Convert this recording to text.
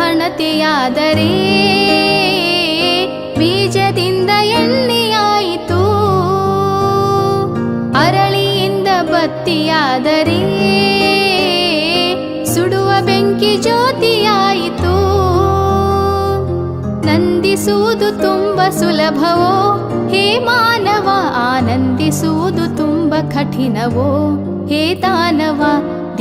ಜಾಣತೆಯಾದರೆ ಬೀಜದಿಂದ ಎಣ್ಣೆಯಾಯಿತು. ಅರಳಿಯಿಂದ ಬತ್ತಿಯಾದರೆ ಸುಡುವ ಬೆಂಕಿ ಜ್ಯೋತಿಯಾಯಿತು. ನಂದಿಸುವುದು ತುಂಬ ಸುಲಭವೋ? ಹೇ ಮಾನವ, ಆನಂದಿಸುವುದು ತುಂಬ ಕಠಿಣವೋ? ಹೇ ದಾನವ